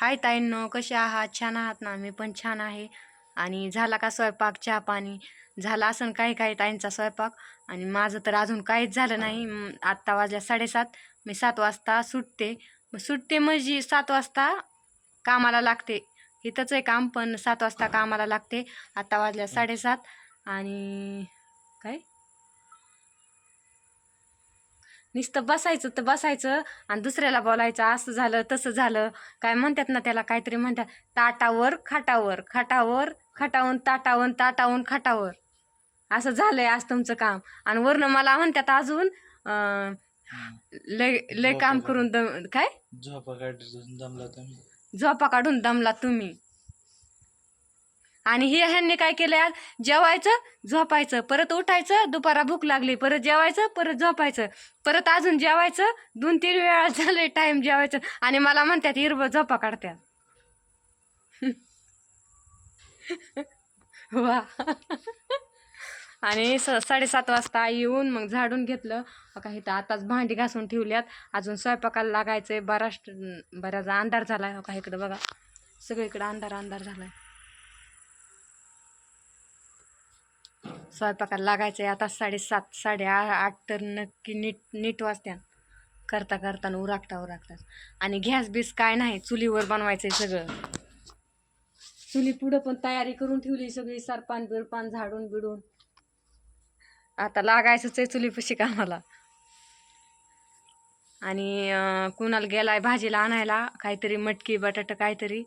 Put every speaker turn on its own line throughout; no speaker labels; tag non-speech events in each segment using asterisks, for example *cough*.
हाय ताईंनो कसे आहात? छान आहात ना? मी पण छान आहे. आणि झाला का स्वयंपाक? चहा पाणी? झाला असं काही काही ताईंचा स्वयंपाक? आणि माझं तर अजून काहीच झालं नाही. आत्ता वाजल्या साडेसात. मी सात वाजता सुटते. मग सुटते म्हणजे सात वाजता कामाला लागते. इथंच आहे काम पण सात वाजता कामाला लागते. आत्ता वाजल्या साडेसात. आणि काय? नुसतं बसायचं तर बसायचं आणि दुसऱ्याला बोलायचं असं झालं तसं झालं. काय म्हणतात ना त्याला काहीतरी म्हणतात ताटावर खाटावर. खाटावर खाटावून ताटावून ताटावून खाटावर. असं झालंय आज तुमचं काम. आणि वरनं मला म्हणतात अजून लय लय काम करून दम काय?
झोपा काढून दमला तुम्ही.
झोपा काढून दमला तुम्ही. आणि हे ह्यांनी काय केलं आज? जेवायचं झोपायचं परत उठायचं दुपारा भूक लागली परत जेवायचं परत झोपायचं. परत अजून जेवायचं दोन तीन वेळा *laughs* झाले टाईम जेवायचं. आणि मला म्हणतात हिरवं झोपा काढतात *laughs* वा. आणि स साडेसात वाजता येऊन मग झाडून घेतलं. का इथं आताच भांडी घासून ठेवल्यात. अजून स्वयंपाकाला लागायचं आहे बराच बराच अंधार झाला आहे का इकडं बघा. सगळीकडं अंधार अंधार झाला आहे स्वयंपाकाला आहे आता साडेसात साडे आ- आठ तर नक्की नीट नीट वाजत्या. करता करता उरागता उराकता आणि गॅस बीस काय नाही चुलीवर बनवायचं आहे सगळं. चुली पुढं पण तयारी करून ठेवली सगळी सरपान बिरपान झाडून बिडून. आता लागायचंच आहे चुलीपशी कामाला. आणि कुणाला गेलाय भाजीला आणायला काहीतरी मटकी बटाटा काहीतरी.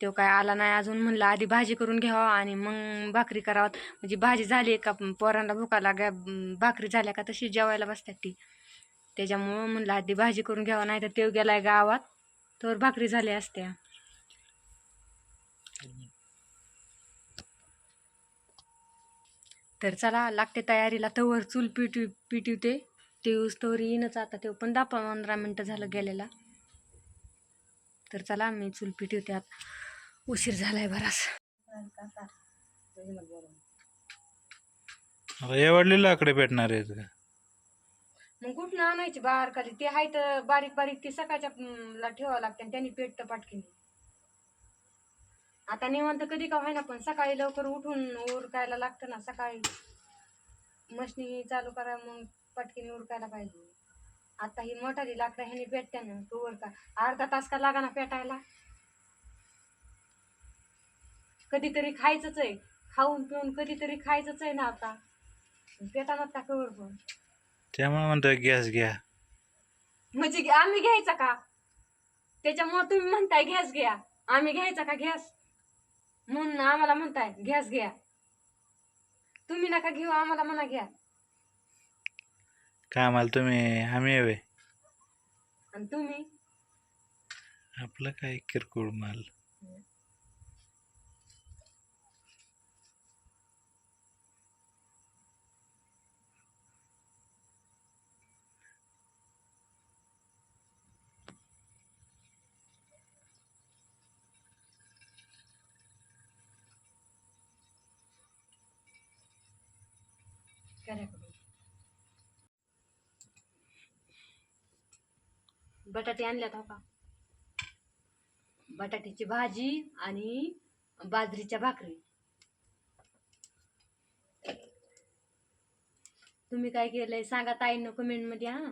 तो काय आला नाही अजून म्हणलं आधी भाजी करून घ्यावा आणि मग भाकरी करावं. म्हणजे भाजी झाली का? पोरांना भुका लागा भाकरी झाल्या का तशी जेवायला बसतात ती. त्याच्यामुळं म्हणलं आधी भाजी करून घ्यावा नाही तर तेव गेलाय गावात तर भाकरी झाल्या असत्या. तर चला लागते तयारीला. तवर चूल पिटू पिटवते. ते तवर येईनच आता. ते पण दहा पंधरा मिनटं झालं गेलेला. तर चला मी चूल पिटवते आता. उशीर झालाय बराच.
आता एवढले लाकडे भेटणार आहेत का?
मग कुठनं आणायची बाहेर खाली? ते आहे तर बारीक बारीक ते सकाळच्या अं, ला ठेवावं लागते आणि त्यांनी पेटतं पाटकीने. आता निवांत कधी का व्हायना पण सकाळी लवकर उठून उरकायला लागतं ना सकाळी मशनी चालू करा मग पटकीने उरकायला पाहिजे. आता ही मोठाली लाकडं ह्याने पेटत्या ना तू उरका. अर्धा तास का लागा ना पेटायला? कधीतरी खायचंच आहे. खाऊन पिऊन कधीतरी खायचंच आहे ना आता. पेटाना टाकावर पण
त्यामुळे म्हणतोय गॅस घ्या.
म्हणजे घे- आम्ही घ्यायचा का? त्याच्यामुळे तुम्ही म्हणताय गॅस घ्या. आम्ही घ्यायचा का गॅस? म्हणून आम्हाला म्हणताय गॅस घ्या. तुम्ही नका घेऊ आम्हाला म्हणा घ्या.
कामाला तुम्ही आम्ही यावे
आणि तुम्ही?
आपलं काय किरकोळ माल.
बटाटे आणल्यात हो का? बटाट्याची भाजी आणि बाजरीच्या भाकरी. तुम्ही काय केलंय सांगा ताईंनो कमेंटमध्ये हा.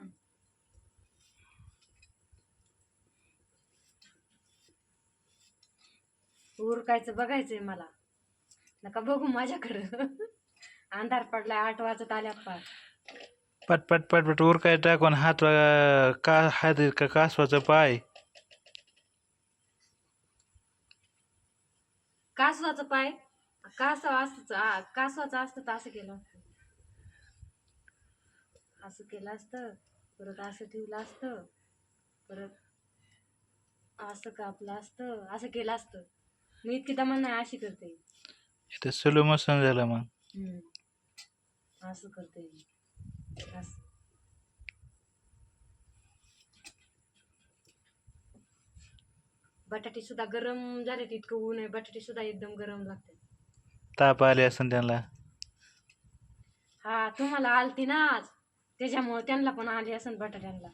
उरकायचं बघायचंय मला. नका बघू माझ्याकडं. *laughs* अंधार पडलाय आठ वाजत आल्या पार
पट पट पट पट उर काय टाकून हात अं, का हात का कासवाचं पाय.
कासवाचं पाय? कासव असत कासवाचं असतं तर असं केलं असतं. असं केलं असतं परत असं ठेवलं असतं परत असं कापलं असतं असं केलं असतं. मी इतकी दमन नाही अशी करते.
इथं स्लो मोशन झालं मग.
हम्म. असं करते. असं. बटाटे सुद्धा गरम झाले इतकं ऊन आहे बटाटे सुद्धा एकदम गरम लागते.
ताप आले असं त्यांना.
हा तुम्हाला आलती ना आज. त्याच्यामुळे त्यांना पण आली असेल बटाट्यांना.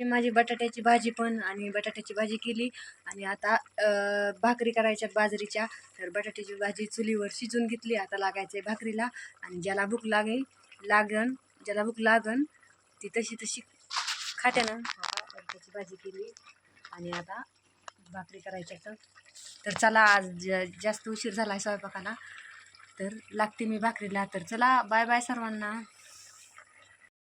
माझी बटाट्याची भाजी पण आणि बटाट्याची भाजी केली. आणि आता भाकरी करायच्या बाजरीच्या. तर बटाट्याची भाजी चुलीवर शिजून घेतली. आता लागायचं आहे भाकरीला. आणि ज्याला भूक लागेल लागन ज्याला भूक लागन ती तशी तशी खाते ना. आता बटाट्याची भाजी केली. आणि आता भाकरी करायच्या तर तर चला आज ज जास्त उशीर झाला आहे स्वयंपाकाला. तर लागते मी भाकरीला तर चला बाय बाय सर्वांना.